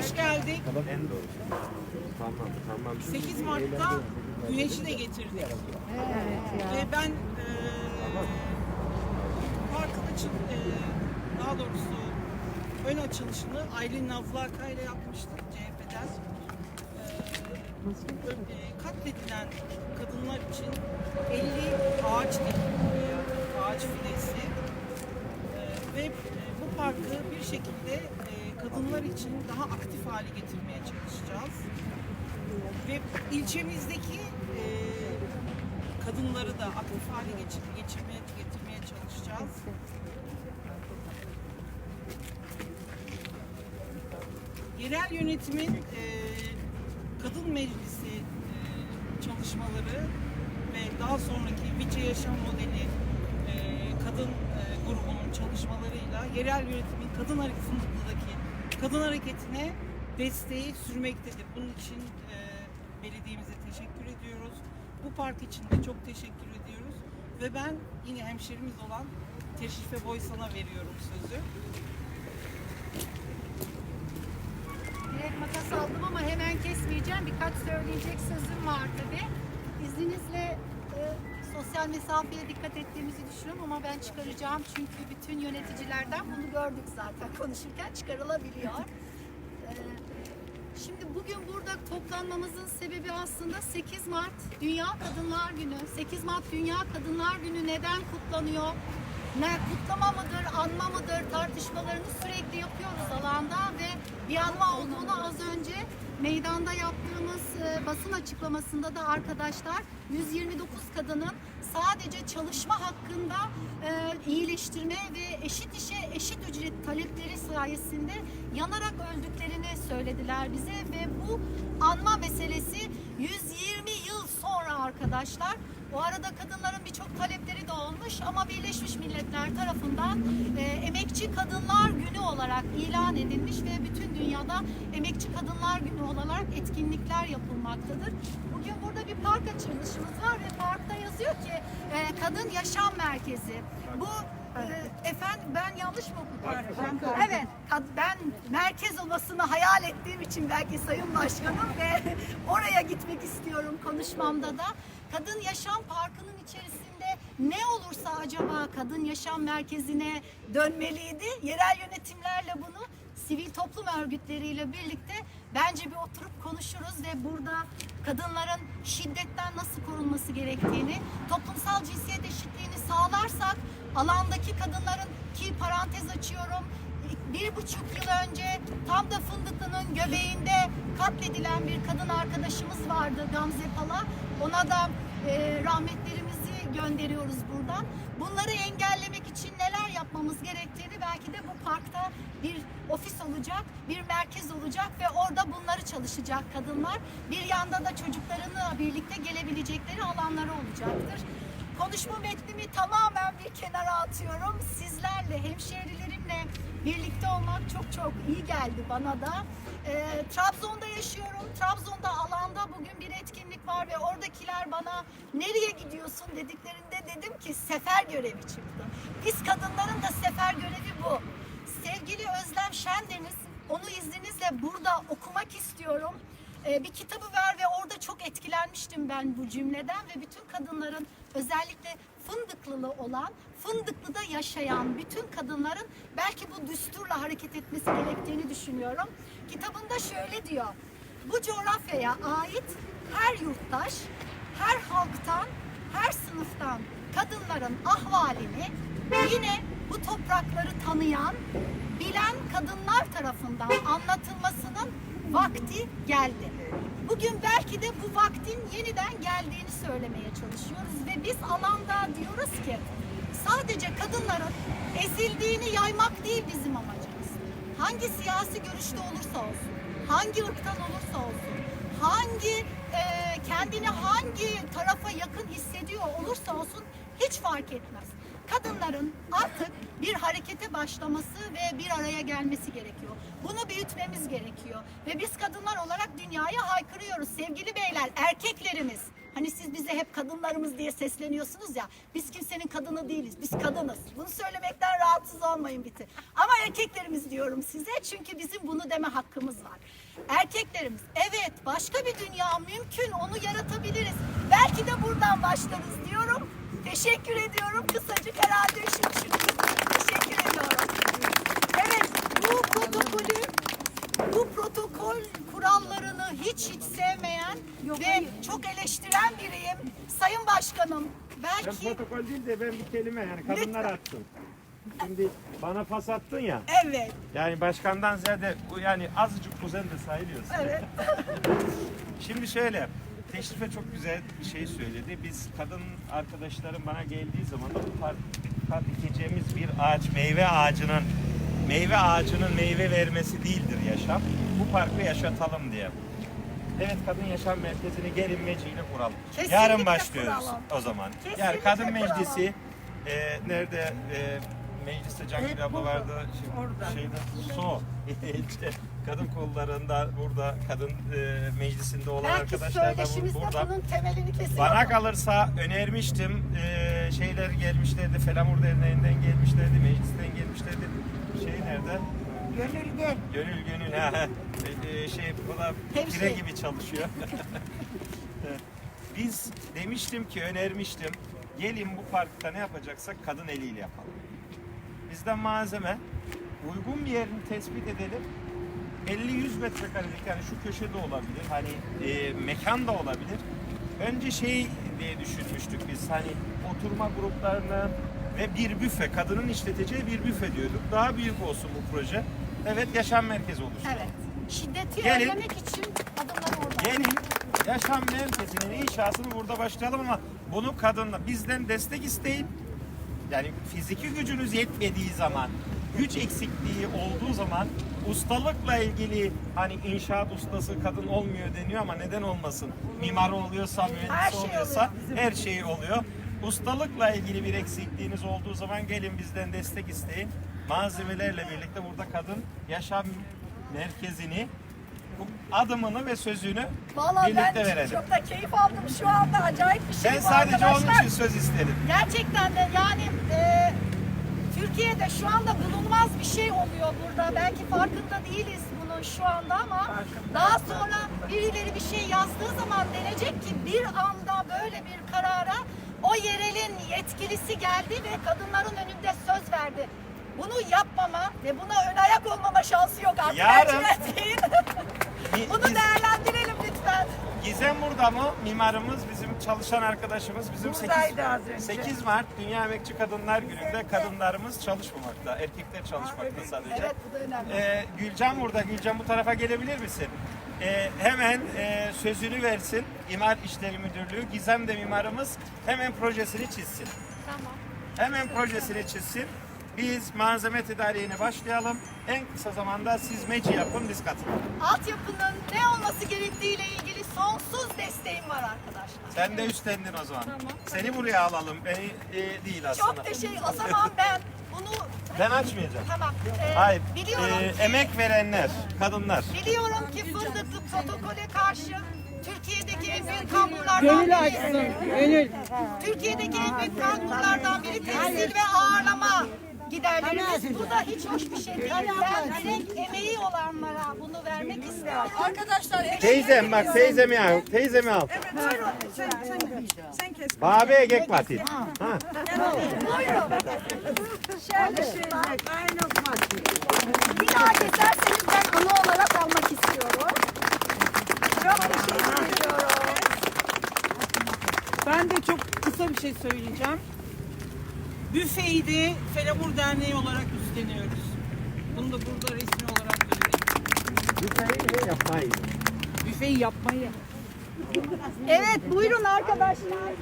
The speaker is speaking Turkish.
Hoş geldik. En doğrusu. Tamam tamam. 8 Mart'ta güneşi de getirdik. Ve ben e, parkın için e, daha doğrusu ön açılışını Aylin Navlaka ile yapmıştık CHP'den. E, e, katledilen kadınlar için 50 ağaç dikildi ağaç filesi. E, ve e, bu parkı bir şekilde e, kadınlar için daha aktif hale getirmeye çalışacağız ve ilçemizdeki e, kadınları da aktif hale geçir, geçirmeye, getirmeye çalışacağız. Yerel yönetimin e, kadın meclisi e, çalışmaları ve daha sonraki Vice Yaşam Modeli e, kadın e, grubunun çalışmalarıyla yerel yönetimin kadın hareketindeki kadın hareketine desteği sürmektedir. Bunun için e, belediyemize teşekkür ediyoruz. Bu park için de çok teşekkür ediyoruz. Ve ben yine hemşerimiz olan Teşrife Boysan'a veriyorum sözü. Direkt makas aldım ama hemen kesmeyeceğim. Birkaç söyleyecek sözüm var tabii. İzninizle e, sosyal mesafeye dikkat ettiğimizi düşünüyorum ama ben çıkaracağım. Çünkü bütün yöneticilerden bunu gördük zaten konuşurken çıkarılabiliyor. E, Şimdi bugün burada toplanmamızın sebebi aslında 8 Mart Dünya Kadınlar Günü. 8 Mart Dünya Kadınlar Günü neden kutlanıyor? Ne kutlama mıdır, anma mıdır tartışmalarını sürekli yapıyoruz alanda ve bir anma olduğunu az önce meydanda yaptığımız e, basın açıklamasında da arkadaşlar 129 kadının sadece çalışma hakkında e, iyileştirme ve eşit işe eşit ücret talepleri sayesinde yanarak öldüklerini söylediler bize ve bu anma meselesi 120 yıl sonra arkadaşlar o arada kadınların birçok talepleri de olmuş ama Birleşmiş Milletler tarafından e, Emekçi Kadınlar Günü olarak ilan edilmiş ve bütün dünyada Emekçi Kadınlar Günü olarak etkinlikler yapılmaktadır. Bugün burada bir park açılışımız var ve parkta yazıyor ki e, Kadın Yaşam Merkezi. Bu e, efendim ben yanlış mı okudum? Evet, ben merkez olmasını hayal ettiğim için belki Sayın Başkanım ve oraya gitmek istiyorum konuşmamda da. Kadın Yaşam Parkı'nın içerisinde ne olursa acaba kadın yaşam merkezine dönmeliydi. Yerel yönetimlerle bunu sivil toplum örgütleriyle birlikte bence bir oturup konuşuruz ve burada kadınların şiddetten nasıl korunması gerektiğini, toplumsal cinsiyet eşitliğini sağlarsak alandaki kadınların ki parantez açıyorum bir buçuk yıl önce tam da Fındıklı'nın göbeğinde katledilen bir kadın arkadaşımız vardı Gamze Pala. Ona da e, rahmetlerimizi gönderiyoruz buradan. Bunları engellemek için neler yapmamız gerektiğini belki de bu parkta bir ofis olacak, bir merkez olacak ve orada bunları çalışacak kadınlar. Bir yanda da çocuklarını birlikte gelebilecekleri alanları olacaktır. Konuşma metnimi tamamen bir kenara atıyorum. Sizlerle, hemşehrilerimle birlikte olmak çok çok iyi geldi bana da. Ee, Trabzon'da yaşıyorum. Trabzon'da alanda bugün bir etkinlik var ve oradakiler bana nereye gidiyorsun dediklerinde dedim ki sefer görevi çıktı. Biz kadınların da sefer görevi bu. Sevgili Özlem Şendeniz, onu izninizle burada okumak istiyorum. Ee, bir kitabı ver ve orada çok etkilenmiştim ben bu cümleden ve bütün kadınların özellikle Fındıklılı olan, Fındıklı'da yaşayan bütün kadınların belki bu düsturla hareket etmesi gerektiğini düşünüyorum. Kitabında şöyle diyor. Bu coğrafyaya ait her yurttaş, her halktan, her sınıftan kadınların ahvalini yine bu toprakları tanıyan, bilen kadınlar tarafından anlatılmasının vakti geldi. Bugün belki de bu vaktin yeniden geldiğini söylemeye çalışıyoruz ve biz alanda diyoruz ki sadece kadınların ezildiğini yaymak değil bizim amacımız. Hangi siyasi görüşte olursa olsun, hangi ırktan olursa olsun, hangi e, kendini hangi tarafa yakın hissediyor olursa olsun hiç fark etmez. Kadınların artık bir harekete başlaması ve bir araya gelmesi gerekiyor. Bunu büyütmemiz gerekiyor. Ve biz kadınlar olarak dünyaya haykırıyoruz sevgili beyler, erkeklerimiz. Hani siz bize hep kadınlarımız diye sesleniyorsunuz ya. Biz kimsenin kadını değiliz. Biz kadınız. Bunu söylemekten rahatsız olmayın biti. Ama erkeklerimiz diyorum size. Çünkü bizim bunu deme hakkımız var. Erkeklerimiz evet başka bir dünya mümkün. Onu yaratabiliriz. Belki de buradan başlarız diyorum. Teşekkür ediyorum. Kısacık herhalde şu şu. Teşekkür ediyorum. Evet bu protokolü bu protokol kurallarını hiç hiç sevmeyen ve çok eleştiren biriyim. Sayın Başkanım Ben belki protokol değil de ben bir kelime yani kadınlar Lütfen. attım. Şimdi bana pas attın ya. evet Yani başkandan ziyade bu yani azıcık kuzen de sayılıyorsun. evet Şimdi şöyle, Teşrife çok güzel bir şey söyledi. Biz kadın arkadaşlarım bana geldiği zaman da bu parka dikeceğimiz bir ağaç, meyve ağacının meyve ağacının meyve vermesi değildir yaşam. Bu parkı yaşatalım diye. Evet Kadın Yaşam Merkezi'ni gelin meciyle kuralım. Kesinlikle Yarın başlıyoruz kuralım. o zaman. Kesinlikle yani Kadın kuralım. Meclisi e, nerede e, mecliste Cangül abla vardı. Şimdi, Şeyde, so. Kadın kollarında burada kadın e, meclisinde olan belki arkadaşlar da bu- burada. bunun temelini kesiyor. Bana kalırsa önermiştim. Ee, şeyler gelmişlerdi. Felamur Derneği'nden gelmişlerdi. Meclisten gelmişlerdi. Şey nerede? Gönül gel. Gönül Gönül. Ha. Ee, şey bu da pire gibi çalışıyor. Evet. Biz demiştim ki önermiştim. Gelin bu parkta ne yapacaksak kadın eliyle yapalım. Bizden malzeme uygun bir yerini tespit edelim. 50-100 metrekarelik yani şu köşede olabilir. Hani e, mekan da olabilir. Önce şey diye düşünmüştük biz hani oturma gruplarını ve bir büfe, kadının işleteceği bir büfe diyorduk. Daha büyük olsun bu proje. Evet yaşam merkezi oluştu. Evet. Şiddeti Gelin. önlemek için adımlar orada. Gelin yaşam merkezinin inşasını burada başlayalım ama bunu kadınla bizden destek isteyin. Yani fiziki gücünüz yetmediği zaman, güç eksikliği olduğu zaman ustalıkla ilgili hani inşaat ustası kadın olmuyor deniyor ama neden olmasın? Mimar oluyorsa, mühendis Her şey oluyorsa oluyor. her şey oluyor. Ustalıkla ilgili bir eksikliğiniz olduğu zaman gelin bizden destek isteyin. Malzemelerle birlikte burada kadın yaşam merkezini adımını ve sözünü Vallahi birlikte ben verelim. çok da keyif aldım şu anda. Acayip bir şey Ben sadece arkadaşlar. onun için söz istedim. Gerçekten de e, Türkiye'de şu anda bulunmaz bir şey oluyor burada. Belki farkında değiliz bunun şu anda ama daha sonra birileri bir şey yazdığı zaman denecek ki bir anda böyle bir karara o yerelin yetkilisi geldi ve kadınların önünde söz verdi. Bunu yapmama ve buna ön ayak olmama şansı yok artık. Yarın- Bunu değerlendirelim lütfen. Gizem burada mı? Mimarımız, bizim çalışan arkadaşımız. Bizim 8, Buradaydı az önce. 8 Mart Dünya Emekçi Kadınlar Günü'nde kadınlarımız çalışmamakta. Erkekler çalışmakta sadece. Evet bu da önemli. Ee, Gülcan burada. Gülcan bu tarafa gelebilir misin? Ee, hemen e, sözünü versin İmar İşleri Müdürlüğü. Gizem de mimarımız hemen projesini çizsin. Tamam. Hemen projesini çizsin. Biz malzeme tedariğine başlayalım. En kısa zamanda siz meci yapın, biz katılalım. Altyapının ne olması ilgili desteğim var arkadaşlar. Sen de üstlendin o zaman. Tamam. Seni buraya alalım. Beni e, değil aslında. Çok teşekkür. O zaman ben bunu Ben açmayacağım. tamam. Ee, Hayır. Biliyorum e, ki emek verenler, kadınlar. biliyorum ki fındıklı protokole karşı Türkiye'deki en büyük kamburlardan Gönül biri. açsın, gönül. Türkiye'deki en büyük kamburlardan biri temsil ve ağırlama giderlerimiz. Bu da hiç hoş bir şey değil. Ben direkt emeği olanlara bunu vermek istiyorum. Arkadaşlar emeği Teyzem bak teyzemi al. Teyzemi al. Buyurun. Sen, sen, sen kes. Babe gek patit. Ha. Buyurun. Şöyle Şey, aynı maçı. Bir daha keserseniz ben ana olarak almak istiyorum. Çok teşekkür ediyorum. Ben de çok kısa bir şey söyleyeceğim. Büfeyi de Felabur Derneği olarak üstleniyoruz. Bunu da burada resmi olarak söyleyeyim. Lütfen yapmayın. Büfeyi yapmayı. Evet buyurun arkadaşlar.